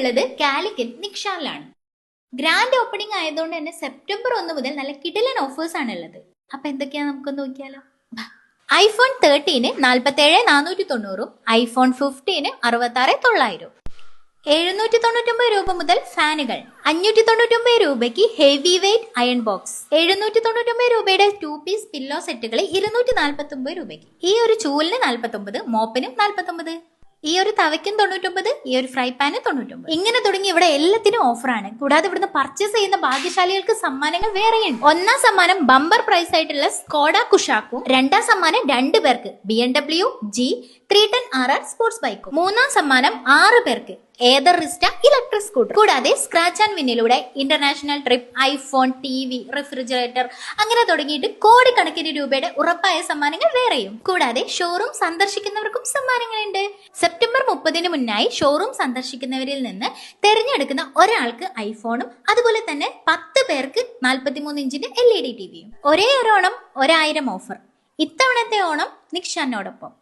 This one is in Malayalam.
ഉള്ളത് കാലിക്കറ്റ് നിക്ഷാലിലാണ് ഗ്രാൻഡ് ഓപ്പണിംഗ് ആയതുകൊണ്ട് തന്നെ സെപ്റ്റംബർ ഒന്ന് മുതൽ നല്ല കിടിലൻ ഓഫേഴ്സ് ആണ് ഉള്ളത്. അപ്പൊ എന്തൊക്കെയാ നമുക്കൊന്ന് നോക്കിയാലോ? ഐഫോൺ തേർട്ടീന് നാൽപ്പത്തേഴ് നാനൂറ്റി തൊണ്ണൂറും ഐഫോൺ ഫിഫ്റ്റീന് അറുപത്താറ് തൊള്ളായിരം എഴുന്നൂറ്റി തൊണ്ണൂറ്റൊമ്പത് രൂപ മുതൽ ഫാനുകൾ അഞ്ഞൂറ്റി തൊണ്ണൂറ്റൊമ്പത് രൂപയ്ക്ക് ഹെവി വെയിറ്റ് അയൺ ബോക്സ് എഴുന്നൂറ്റി തൊണ്ണൂറ്റൊമ്പത് രൂപയുടെ ടു പീസ് പില്ലോ സെറ്റുകൾ ഇരുന്നൂറ്റി നാൽപ്പത്തി ഒമ്പത് രൂപയ്ക്ക്. ഈ ഒരു ചൂലിന് നാൽപ്പത്തി ഒമ്പത് മോപ്പിനും നാൽപ്പത്തി ഒമ്പത് ഈ ഒരു തവയ്ക്കും തൊണ്ണൂറ്റൊമ്പത് ഈ ഒരു ഫ്രൈ പാന് തൊണ്ണൂറ്റൊമ്പത്. ഇങ്ങനെ തുടങ്ങി ഇവിടെ എല്ലാത്തിനും ഓഫറാണ് കൂടാതെ ഇവിടുന്ന് പർച്ചേസ് ചെയ്യുന്ന ഭാഗ്യശാലികൾക്ക് സമ്മാനങ്ങൾ വേറെയുണ്ട്. ഒന്നാം സമ്മാനം ബമ്പർ പ്രൈസ് ആയിട്ടുള്ള സ്കോഡ കുഷാക്കും രണ്ടാം സമ്മാനം രണ്ടു പേർക്ക് B M W G three ten R R sports ബൈക്കും മൂന്നാം സമ്മാനം ആറ് പേർക്ക് ഏതർ റിസ്റ്റ ഇലക്ട്രിക് സ്കൂട്ടർ. കൂടാതെ scratch and വിന്നിലൂടെ international trip iPhone T V refrigerator അങ്ങനെ തുടങ്ങിയിട്ട് കോടിക്കണക്കിന് രൂപയുടെ ഉറപ്പായ സമ്മാനങ്ങൾ വേറെയും. കൂടാതെ ഷോറൂം സന്ദർശിക്കുന്നവർക്കും സമ്മാനങ്ങളുണ്ട്. സെപ്റ്റംബർ മുപ്പതിന് മുന്നായി ഷോറൂം സന്ദർശിക്കുന്നവരിൽ നിന്ന് തെരഞ്ഞെടുക്കുന്ന ഒരാൾക്ക് ഐഫോണും അതുപോലെ തന്നെ പത്ത് പേർക്ക് നാൽപ്പത്തിമൂന്ന് ഇഞ്ചിന്റെ എൽ ഇ ഡി ടി വിയും ഒരേ ഒരു ഓണം ഒരായിരം ഓഫർ. ഇത്തവണത്തെ ഓണം നിക്ഷാനോടൊപ്പം.